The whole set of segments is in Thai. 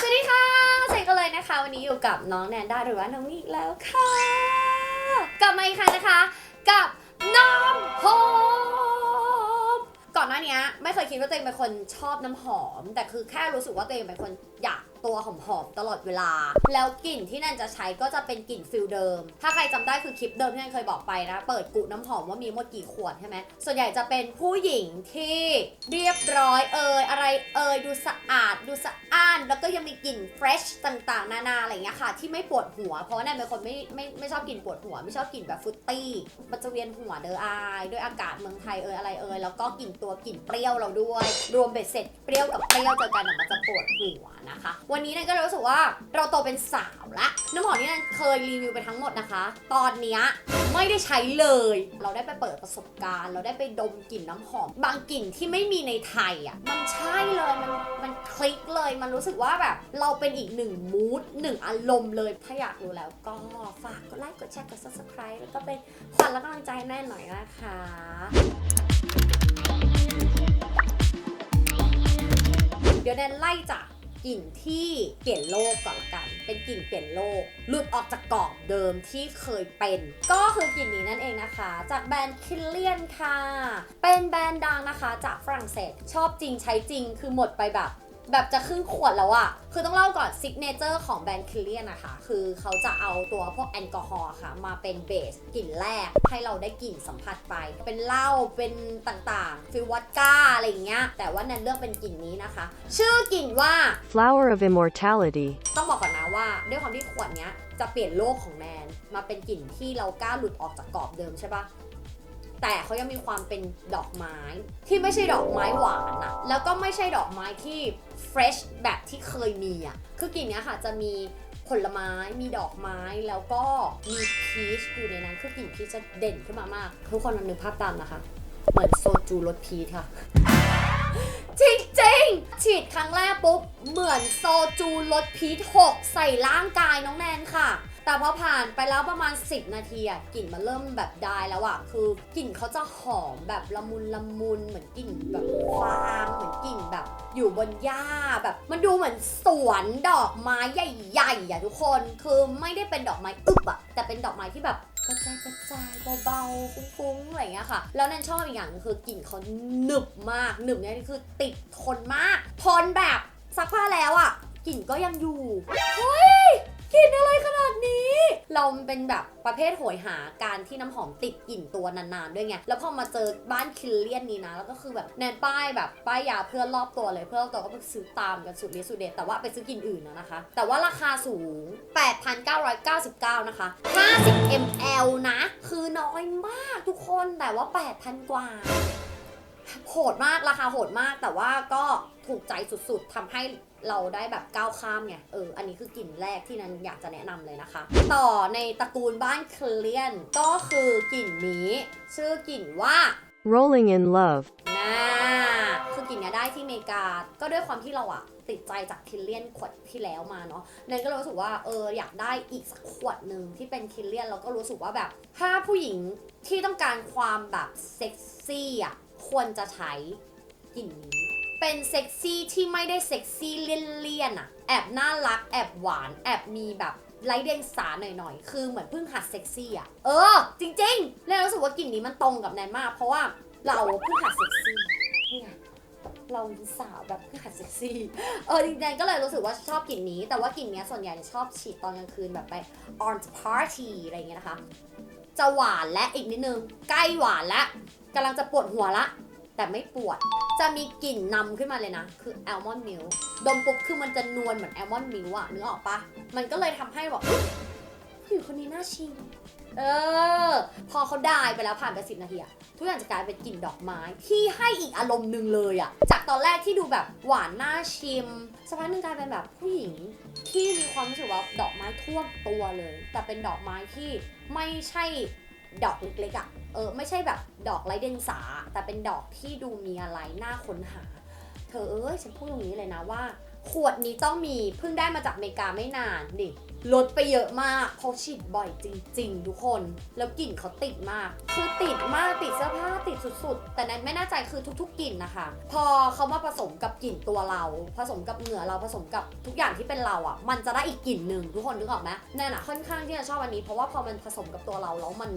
สวัสดีค่ะเซ็งกันเลยนะคะ วันนี้อยู่กับน้องแนนด้าหรือว่าน้องนี่อีกแล้วค่ะ กลับมาอีกครั้งนะคะ กับน้ำหอมก่อนหน้านี้ไม่เคยคิดว่าตัวเองเป็นคนชอบน้ำหอม แต่คือแค่รู้สึกว่าตัวเองเป็นคนอยาก ตัวหอมๆตลอดเวลา แล้วกลิ่นที่แนนจะใช้ก็จะเป็นกลิ่นฟิลเดิม ถ้าใครจำได้คือคลิปเดิมที่แนนเคยบอกไปนะ เปิดกุน้ำหอมว่ามีหมดกี่ขวดใช่ไหมส่วนใหญ่จะเป็นผู้หญิงที่เรียบร้อยเอ่ยอะไรเอ่ยดูสะอาดดูสะอ้าน แล้วก็ยังมีกลิ่นเฟรชต่างๆ นานาอะไรอย่างเงี้ยค่ะ ที่ไม่ปวดหัว เพราะว่าแนนเป็นคนไม่ไม่ไม่ชอบกลิ่นปวดหัว ไม่ชอบกลิ่นแบบฟุตตี้มันจะเวียนหัวเดออายด้วยอากาศเมืองไทยเอ่ยอะไรเอ่ยแล้วก็กลิ่นตัวกลิ่นเปรี้ยวเราด้วย รวมเบ็ดเสร็จเปรี้ยวกับเปรี้ยวเจอกันมันจะปวดหัวนะคะวันนี้แนนก็รู้สึกว่าเราโตเป็นสาวละน้ำหอมที่แนนเคยรีวิวไปทั้งหมดนะคะ ตอนเนี้ยไม่ได้ใช้เลย เราได้ไปเปิดประสบการณ์ เราได้ไปดมกลิ่นน้ำหอม บางกลิ่นที่ไม่มีในไทยอะมันใช่เลยมันมันคลิกเลย มันรู้สึกว่าแบบ เราเป็นอีกหนึ่งมูดหนึ่งอารมณ์เลยถ้าอยากรู้แล้วก็ฝากกดไลค์กดแชร์กด subscribe แล้วก็เป็นขวัญและกำลังใจแน่หน่อยนะคะเดี๋ยวแนนไล่จาก กลิ่นที่เปลี่ยนโลกก่อนกัน เป็นกลิ่นเปลี่ยนโลก หลุดออกจากกรอบเดิมที่เคยเป็น ก็คือกลิ่นนี้นั่นเองนะคะ จากแบรนด์คิลเลียนค่ะ เป็นแบรนด์ดังนะคะจากฝรั่งเศส ชอบจริงใช้จริงคือหมดไปแบบ แบบจะครึ่งขวดแล้วอะคือต้องเล่าก่อนซิกเนเจอร์ของแบรนด์คิลเลียนนะคะ คือเขาจะเอาตัวพวกแอลกอฮอล์ค่ะ มาเป็นเบสกลิ่นแรกให้เราได้กลิ่นสัมผัสไป เป็นเหล้าเป็นต่างๆฟิลวอดก้าอะไรอย่างเงี้ย แต่ว่าแนนเลือกเป็นกลิ่นนี้นะคะ ชื่อกลิ่นว่า Flower of Immortality. ต้องบอกก่อนนะว่า ด้วยความที่ขวดเนี้ยจะเปลี่ยนโลกของแนนมาเป็นกลิ่นที่เรากล้าหลุดออกจากกรอบเดิมใช่ปะ แต่เขายังมีความเป็นดอกไม้ ที่ไม่ใช่ดอกไม้หวานอะแล้วก็ไม่ใช่ดอกไม้ที่ fresh แบบที่เคยมีอะคือกลิ่นเนี้ยค่ะจะมีผลไม้มีดอกไม้แล้วก็มีพีชอยู่ในนั้นคือกลิ่นพีชจะเด่นขึ้นมามาก ทุกคนลองนึกภาพตามนะคะ เหมือนโซจูรสพีชค่ะ จริงๆฉีดครั้งแรกปุ๊บ เหมือนโซจูรสพีชหกใส่ร่างกายน้องแนนค่ะ แต่พอผ่านไปแล้วประมาณ 10 นาทีอะกลิ่นมันเริ่มแบบไดายแล้วอะคือกลิ่นเขาจะหอมแบบละมุนละมุนเหมือนกลิ่นแบบฟางเหมือนกลิ่นแบบ อยู่บนหญ้าแบบ มันดูเหมือนสวนดอกไม้ใหญ่ๆอะทุกคนคือไม่ได้เป็นดอกไม้อึบอะแต่เป็นดอกไม้ที่แบบกระจายกระจายเบาๆฟุ้งๆอะไรอย่างเงี้ยค่ะ แล้วนันชอบอีกอย่างหนึงคือกลิ่นเขาหนึบมากหนึบเนี่ยคือติดทนมากทนแบบซักผ้าแล้วอะกลิ่นก็ยังอยู่เฮ้ย กลิ่นอะไรขนาดนี้ เราเป็นแบบประเภทโหยหาการที่น้ำหอมติดกลิ่นตัวนานๆด้วยไง แล้วพอมาเจอบ้านคิลเลียนนี้นะ แล้วก็คือแบบแนนป้ายแบบป้ายยาเพื่อนรอบตัวเลย เพื่อนรอบตัวก็ไปซื้อตามกันสุดฤทธิ์สุดเดชแต่ว่าไปซื้อกลิ่นอื่นนะนะคะ แต่ว่าราคาสูง 8,999 นะคะ 50 ml นะ คือน้อยมากทุกคน แต่ว่า 8,000 กว่าโหดมากราคาโหดมากแต่ว่าก็ถูกใจสุดๆทำให้ เราได้แบบก้าวข้ามไงเอออันนี้คือกลิ่นแรกที่นั้นอยากจะแนะนำเลยนะคะ ต่อในตระกูลบ้านเคลียนก็คือกลิ่นนี้ ชื่อกลิ่นว่า Rolling in Love. น่าคือกลิ่นเนี้ยได้ที่อเมริกา ก็ด้วยความที่เราอะติดใจจากคิลเลียนขวดที่แล้วมาเนาะนันก็เลยรู้สึกว่าเอออยากได้อีกสักขวดหนึ่งที่เป็นคิลเลียนแล้วก็รู้สึกว่าแบบถ้าผู้หญิงที่ต้องการความแบบเซ็กซี่อะควรจะใช้กลิ่นนี้ เป็นเซ็กซี่ที่ไม่ได้เซ็กซี่เลี่ยนๆอะแอบน่ารัก แอบหวาน แอบมีแบบไร้เดียงสาหน่อยๆ คือเหมือนเพิ่งหัดเซ็กซี่อะเออ จริงๆแล้วรู้สึกว่ากลิ่นนี้มันตรงกับแนนมาก เพราะว่าเราเพิ่งหัดเซ็กซี่นี่ไงเราสาวแบบเพิ่งหัดเซ็กซี่ เออจริงๆก็เลยรู้สึกว่าชอบกลิ่นนี้ แต่ว่ากลิ่นนี้ส่วนใหญ่จะชอบฉีดตอนกลางคืนแบบไป on party อะไรเงี้ยนะคะ จะหวานและอีกนิดนึง ใกล้หวานและกำลังจะปวดหัวละ แต่ไม่ปวด จะมีกลิ่นนำขึ้นมาเลยนะ คือแอลมอนด์มิลดมปุ๊บคือมันจะนวลเหมือนแอลมอนด์มิลอะนึกออกปะมันก็เลยทำให้แบบผู้หญิงคนนี้น่าชิมเออ พอเขาได้ไปแล้วผ่านไปสิบนาทีอะทุกอย่างจะกลายเป็นกลิ่นดอกไม้ ที่ให้อีกอารมณ์หนึ่งเลยอะจากตอนแรกที่ดูแบบหวานน่าชิมสักพักหนึ่งกลายเป็นแบบผู้หญิงที่มีความรู้สึกว่าดอกไม้ท่วมตัวเลย แต่เป็นดอกไม้ที่ไม่ใช่ ดอกเล็กๆอะ่ะเออไม่ใช่แบบดอกไร้เดียงสา แต่เป็นดอกที่ดูมีอะไรน่าค้นหา เธอเอ้ยฉันพูดตรงนี้เลยนะว่า ขวดนี้ต้องมีเพิ่งได้มาจากอเมริกาไม่นานดิ ลดไปเยอะมากเพราะฉีดบ่อยจริง ๆ ทุกคน แล้วกลิ่นเขาติดมาก คือติดมากติดเสื้อผ้าติดสุดๆ แต่นั้นไม่แน่ใจคือทุกๆกลิ่นนะคะ พอเขามาผสมกับกลิ่นตัวเรา ผสมกับเหงื่อเราผสมกับทุกอย่างที่เป็นเราอะ มันจะได้อีกกลิ่นหนึ่งทุกคนนึกออกไหมแน่น่ะค่อนข้างที่จะชอบอันนี้เพราะว่าพอมันผสมกับตัวเราแล้วมัน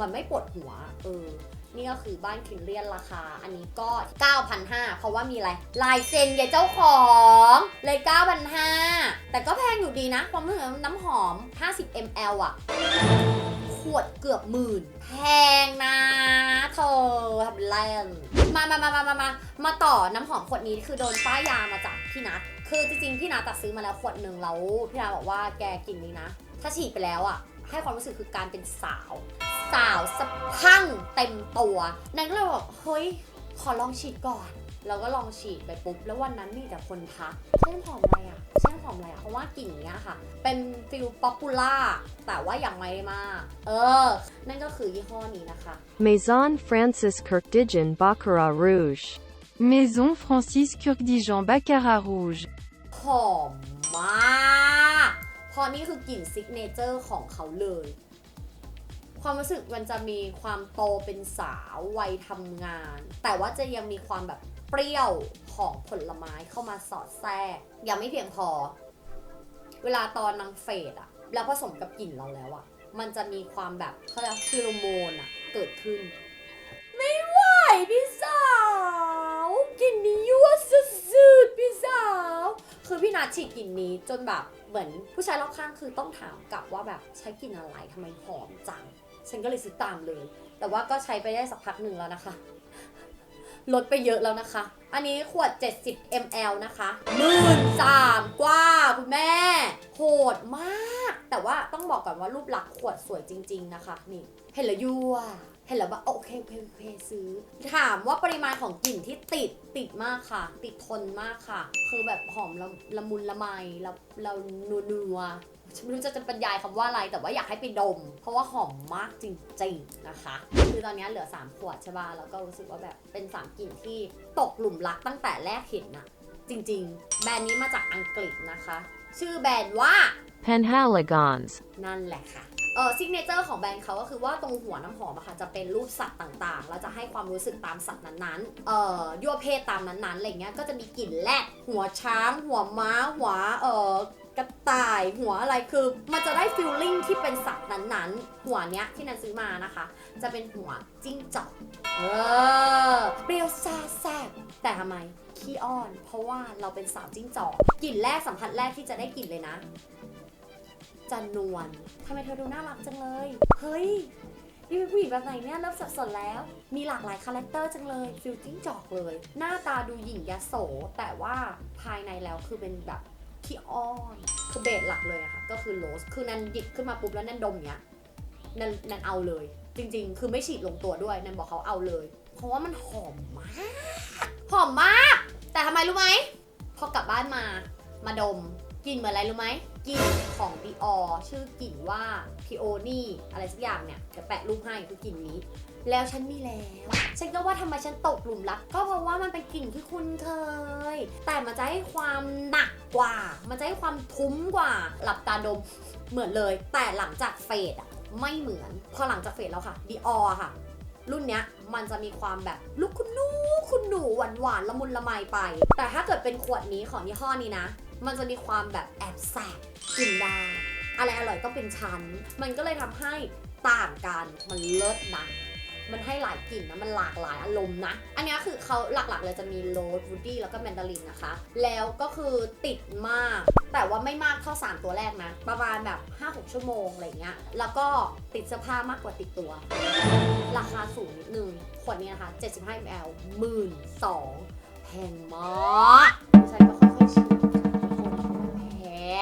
มันไม่ปวดหัวเออนี่ก็คือบ้านคินเลียนราคา อันนี้ก็ 9,500 เพราะว่ามีอะไร ลายเซ็นยายเจ้าของเลย 9,500 แต่ก็แพงอยู่ดีนะ ความรู้สึกน้ำหอม 50 ml อะขวดเกือบหมื่น แพงนะเธอทำเล่นมามามามามามามาต่อน้ำหอมขวดนี้คือโดนป้ายยามาจากพี่นัทคือจริงๆพี่นัทตัดซื้อมาแล้วขวดหนึ่งแล้วพี่นัทบอกว่าแกกินนี้นะ ถ้าฉีดไปแล้วอะ ให้ความรู้สึกคือการเป็นสาว สาวสะพรังเต็มตัวนันก็เลยบอกเฮ้ย ขอลองฉีดก่อนแล้วก็ลองฉีดไปปุ๊บ แล้ววันนั้นมีแต่คนทักใช่น้ำหอมอะไรอะใช่น้ำหอมอะไรอะ เพราะว่ากลิ่นเนี้ยค่ะ เป็นฟิลป๊อปปูล่า แต่ว่ายังไม่ได้มาก เออ นั่นก็คือยี่ห้อนี้นะคะ Maison Francis Kirkdigan Baccarat Rouge. Maison Francis Kurkdjian Baccarat Rouge. หอมมากเพ ราะนี่คือกลิ่นซิกเนเจอร์ของเขาเลย ความรู้สึกมันจะมีความโตเป็นสาววัยทำงาน แต่ว่าจะยังมีความแบบเปรี้ยวของผลไม้เข้ามาสอดแทรก ยังไม่เพียงพอ เวลาตอนนางเฟดอะแล้วผสมกับกลิ่นเราแล้วอะมันจะมีความแบบเขาเรียกฟิโลโมนอะเกิดขึ้น ไม่ไหวพี่สาวกลิ่นนี้ยั่วสุดๆพี่สาว คือพี่นัทฉีดกลิ่นนี้จนแบบเหมือนผู้ชายรอบข้างคือต้องถามกลับว่าแบบใช้กลิ่นอะไรทำไมหอมจัง ฉันก็เลยซื้อตามเลย แต่ว่าก็ใช้ไปได้สักพักหนึ่งแล้วนะคะ ลดไปเยอะแล้วนะคะ อันนี้ขวด 70 ml นะคะหมื่นสามกว่า คุณแม่โหดมาก แต่ว่าต้องบอกก่อนว่ารูปลักษณ์ขวดสวยจริง ๆ นะคะ นี่เห็นแล้วยั่ว เห็นแล้วแบบโอเคโอเคโอเคซื้อ ถามว่าปริมาณของกลิ่นที่ติดติดมากค่ะ ติดทนมากค่ะ คือแบบหอมละละมุนละไมละละนัวนัวฉันไม่รู้จะจะบรรยายคำว่าอะไร แต่ว่าอยากให้ไปดม เพราะว่าหอมมากจริงๆนะคะ คือตอนนี้เหลือ 3 ขวดใช่ป่ะแล้วก็รู้สึกว่าแบบเป็น 3กลิ่นที่ตกหลุมรักตั้งแต่แรกเห็นอะจริง ๆ แบรนด์นี้มาจากอังกฤษนะคะ ชื่อแบรนด์ว่า Penhaligons. นั่นแหละค่ะ เออซิกเนเจอร์ของแบรนด์เขาก็คือว่าตรงหัวน้ำหอมอะค่ะจะเป็นรูปสัตว์ต่างๆ แล้วจะให้ความรู้สึกตามสัตว์นั้นๆ เอ่อยั่วเพศตามนั้นๆอะไรเงี้ยก็จะมีกลิ่นแรดหัวช้าง หัวม้า หัวเอ่อกระต่ายหัวอะไรคือ มันจะได้ฟิลลิ่งที่เป็นสัตว์นั้นๆ หัวเนี้ยที่นันซื้อมานะคะ จะเป็นหัวจิ้งจอกเออเปรี้ยวซาแซ่บแต่ทำไมขี้อ้อน เพราะว่าเราเป็นสาวจิ้งจอกกลิ่นแรกสัมผัสแรกที่จะได้กลิ่นเลยนะ จันนวลทำไมเธอดูน่ารักจังเลย เฮ้ย นี่เป็นผู้หญิงแบบไหนเนี่ยเริ่มสับสนแล้ว มีหลากหลายคาแรคเตอร์จังเลยฟิลจิ้งจอกเลย หน้าตาดูหยิ่งยโส แต่ว่าภายในแล้วคือเป็นแบบขี้อ้อนคือเบสหลักเลยอะค่ะ ก็คือโรส คือนันหยิบขึ้นมาปุ๊บแล้วนันดมเนี้ยนันนันเอาเลย จริง ๆ คือไม่ฉีดลงตัวด้วยนันบอกเขาเอาเลย เพราะว่ามันหอมมาก หอมมาก แต่ทำไมรู้ไหม พอกลับบ้านมา มาดมกลิ่นเหมือนอะไรรู้ไหม กลิ่นของ Dior ชื่อกลิ่นว่า Peony อะไรสักอย่างเนี่ยเดี๋ยวแปะรูปให้คือกลิ่นนี้ แล้วฉันมีแล้ว ฉันก็ว่าทำไมฉันตกหลุมรัก ก็เพราะว่ามันเป็นกลิ่นที่คุ้นเคย แต่มันจะให้ความหนักกว่า มันจะให้ความทุ้มกว่า หลับตาดมเหมือนเลย แต่หลังจากเฟดอะไม่เหมือน พอหลังจากเฟดแล้วค่ะ Dior ค่ะ รุ่นเนี้ยมันจะมีความแบบลูกคุณนูคุณหนูหวานหวานๆละมุนละไมไป แต่ถ้าเกิดเป็นขวดนี้ของยี่ห้อนี้นะ มันจะมีความแบบแอบแสบกลิ่นดาอะไรอร่อยต้องเป็นชั้น มันก็เลยทำให้ต่างกัน มันเลิศนะมันให้หลายกลิ่นนะ มันหลากหลายอารมณ์นะ อันนี้คือเขาหลักๆเลยจะมีโรสวูดดี้แล้วก็แมนดารินนะคะ แล้วก็คือติดมาก แต่ว่าไม่มากเท่า 3 ตัวแรกนะ ประมาณแบบ 5-6 ชั่วโมงอะไรเงี้ย แล้วก็ติดเสื้อผ้ามากกว่าติดตัว ราคาสูงนิดนึง ขวดนี้นะคะ 75 ml หมื่นสองแพงมาก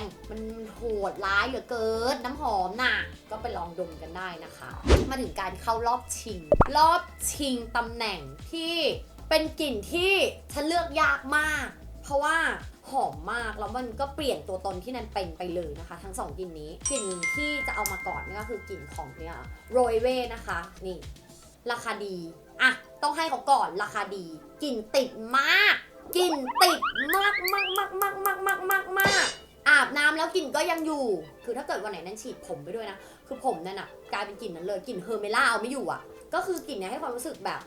ง มันโหดร้ายเหลือเกินน้ำหอมน่ะ ก็ไปลองดมกันได้นะคะ มาถึงการเข้ารอบชิง รอบชิงตำแหน่งที่เป็นกลิ่นที่ฉันเลือกยากมาก เพราะว่าหอมมากแล้วมันก็เปลี่ยนตัวตนที่นันเป็นไปเลยนะคะ ทั้ง2กลิ่นนี้กลิ่นที่จะเอามาก่อนนี่ก็คือกลิ่นของเนี่ยโรยเว่นะคะ นี่ ราคาดีอะต้องให้เขาก่อนราคาดีกลิ่นติดมากกลิ่นติดมากมากมากมากมากมากมาก อาบน้ำแล้วกลิ่นก็ยังอยู่ คือถ้าเกิดวันไหนนั้นฉีดผมไปด้วยนะ คือผมนั่นอะกลายเป็นกลิ่นนั้นเลย กลิ่นเฮอร์เมล่าเอาไม่อยู่อะก็คือกลิ่นเนี้ยให้ความรู้สึกแบบ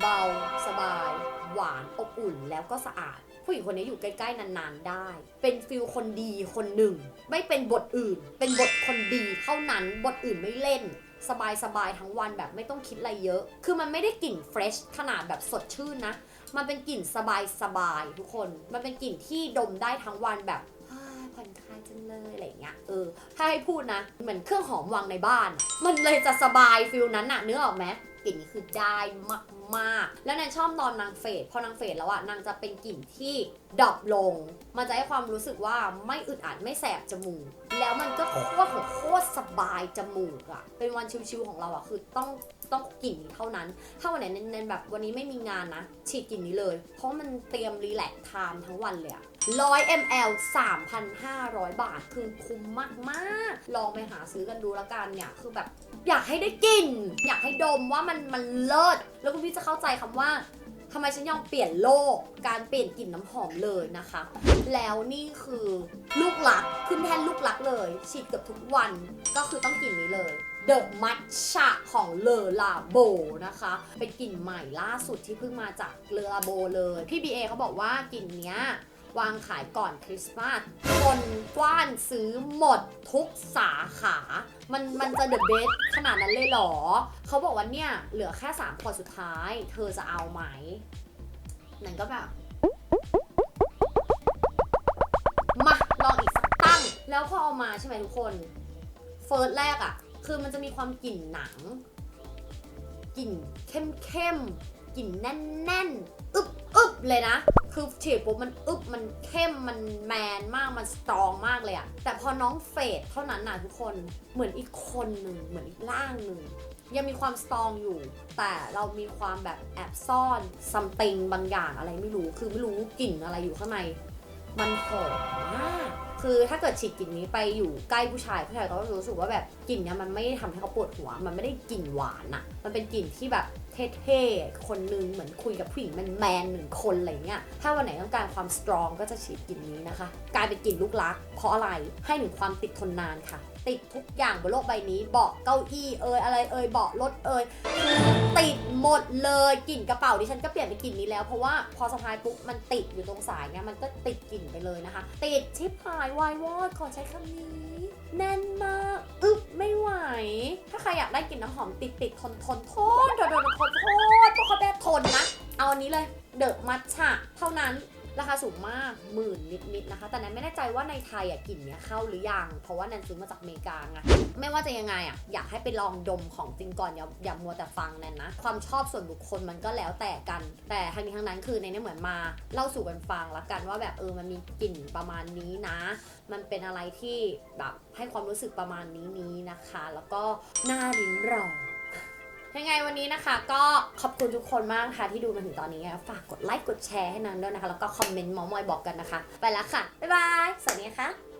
เบา สบาย หวานอบอุ่นแล้วก็สะอาด ผู้หญิงคนนี้อยู่ใกล้ๆนานๆได้ เป็นฟิลคนดีคนหนึ่ง ไม่เป็นบทอื่น เป็นบทคนดีเท่านั้น บทอื่นไม่เล่นสบายๆทั้งวันแบบไม่ต้องคิดอะไรเยอะ คือมันไม่ได้กลิ่นเฟรชขนาดแบบสดชื่นนะ มันเป็นกลิ่นสบายๆทุกคน มันเป็นกลิ่นที่ดมได้ทั้งวันแบบผ่อนคลายจังเลยอะไรเงี้ย เออ ถ้าให้พูดนะ เหมือนเครื่องหอมวางในบ้าน มันเลยจะสบายฟิลนั้นน่ะเนื้อออกไหมกลิ่นนี้คือได้มากๆ แล้วแนนชอบตอนนางเฟดพอนางเฟดแล้วอะนางจะเป็นกลิ่นที่ดรอปลง มันจะให้ความรู้สึกว่าไม่อึดอัดไม่แสบจมูก แล้วมันก็โคตรของโคตรสบายจมูกอะเป็นวันชิวๆของเราอะคือต้อง ต้องกลิ่นนี้เท่านั้น ถ้าวันไหนเน้นแบบวันนี้ไม่มีงานนะ ฉีดกลิ่นนี้เลย เพราะมันเตรียมรีแลกซ์ไทม์ทั้งวันเลยอะ100 ml 3,500 บาท คือคุ้มมากๆ ลองไปหาซื้อกันดูล้วกันเนี่ย คือแบบอยากให้ได้กลิ่น อยากให้ดมว่ามันมันเลิศ แล้วคุณพี่จะเข้าใจคำว่าทำไมฉันยอมเปลี่ยนโลก การเปลี่ยนกลิ่นน้ำหอมเลยนะคะ แล้วนี่คือลูกหลัก ขึ้นแท่นลูกหลักเลย ฉีดเกือบทุกวัน ก็คือต้องกลิ่นนี้เลย The Matcha ของเลอลาโบนะคะ เป็นกลิ่นใหม่ล่าสุดที่เพิ่งมาจากเลอลาโบเลย พี่บีเอเขาบอกว่ากลิ่นเนี้ยวางขายก่อนคริสต์มาสคนกว้านซื้อหมดทุกสาขา มันมันจะเดอะเบสขนาดนั้นเลยเหรอ เขาบอกว่าเนี่ย เหลือแค่3ขวดสุดท้าย เธอจะเอาไหม นั่นก็แบบ มาลองอีกสักตั้ง แล้วพอเอามาใช่ไหมทุกคน เฟิร์สแรกอะ คือมันจะมีความกลิ่นหนัง กลิ่นเข้มเข้มกลิ่นแน่นแน่นอึบอึบเลยนะ คือฉีดปุ๊บมันอึบมันเข้มมันแมนมากมันสตรองมากเลยอะแต่พอน้องเฟดเท่านั้นน่ะทุกคนเหมือนอีกคนหนึ่งเหมือนอีกร่างหนึ่งยังมีความสตรองอยู่ แต่เรามีความแบบแอบซ่อนซัมติงบางอย่างอะไรไม่รู้ คือไม่รู้กลิ่นอะไรอยู่ข้างใน มันหอมมาก คือถ้าเกิดฉีดกลิ่นนี้ไปอยู่ใกล้ผู้ชายผู้ชายก็จะรู้สึกว่าแบบกลิ่นเนี้ยมันไม่ได้ทำให้เขาปวดหัว มันไม่ได้กลิ่นหวานอะมันเป็นกลิ่นที่แบบเท่ๆ คนนึงเหมือนคุยกับผู้หญิงแมนๆหนึ่งคนอะไรเงี้ย ถ้าวันไหนต้องการความสตรองก็จะฉีดกลิ่นนี้นะคะ กลายเป็นกลิ่นลูกรัก เพราะอะไรให้หนึ่งความติดทนนานค่ะ ติดทุกอย่างบนโลกใบนี้เบาะเก้าอี้เอยอะไรเอยเบาะรถเอยติดหมดเลยกลิ่นกระเป๋าดิฉันก็เปลี่ยนเป็นกลิ่นนี้แล้วเพราะว่าพอสะพายปุ๊บมันติดอยู่ตรงสายเนี่ยมันก็ติดกลิ่นไปเลยนะคะ ติดชิบหายวายวอดขอใช้คำนี้ แน่นมากอึบไม่ไหว ถ้าใครอยากได้กลิ่นน้ำหอมติดติดทนทนทนทนทนทนทนพวกเขาแบบทนนะ เอาอันนี้เลยเดอะมัทฉะเท่านั้น ราคาสูงมากหมื่นนิดๆนะคะ แต่แนนไม่แน่ใจว่าในไทยอะกลิ่นเนี้ยเข้าหรือยัง เพราะว่าแนนซื้อมาจากอเมริกาไงไม่ว่าจะยังไงอะอยากให้ไปลองดมของจริงก่อนอย่าอย่ามัวแต่ฟังแนนนะ ความชอบส่วนบุคคลมันก็แล้วแต่กัน แต่ทั้งนี้ทั้งนั้นคือในนี้เหมือนมาเล่าสู่กันฟังละกันว่าแบบเออมันมีกลิ่นประมาณนี้นะ มันเป็นอะไรที่แบบให้ความรู้สึกประมาณนี้นี้นะคะ แล้วก็น่าริ้นรอง ยังไงวันนี้นะคะ ก็ขอบคุณทุกคนมากค่ะที่ดูมาถึงตอนนี้ฝากกดไลค์กดแชร์ให้นางด้วยนะคะ แล้วก็คอมเมนต์มอมอยบอกกันนะคะ ไปแล้วค่ะ บ๊ายบาย สวัสดีค่ะ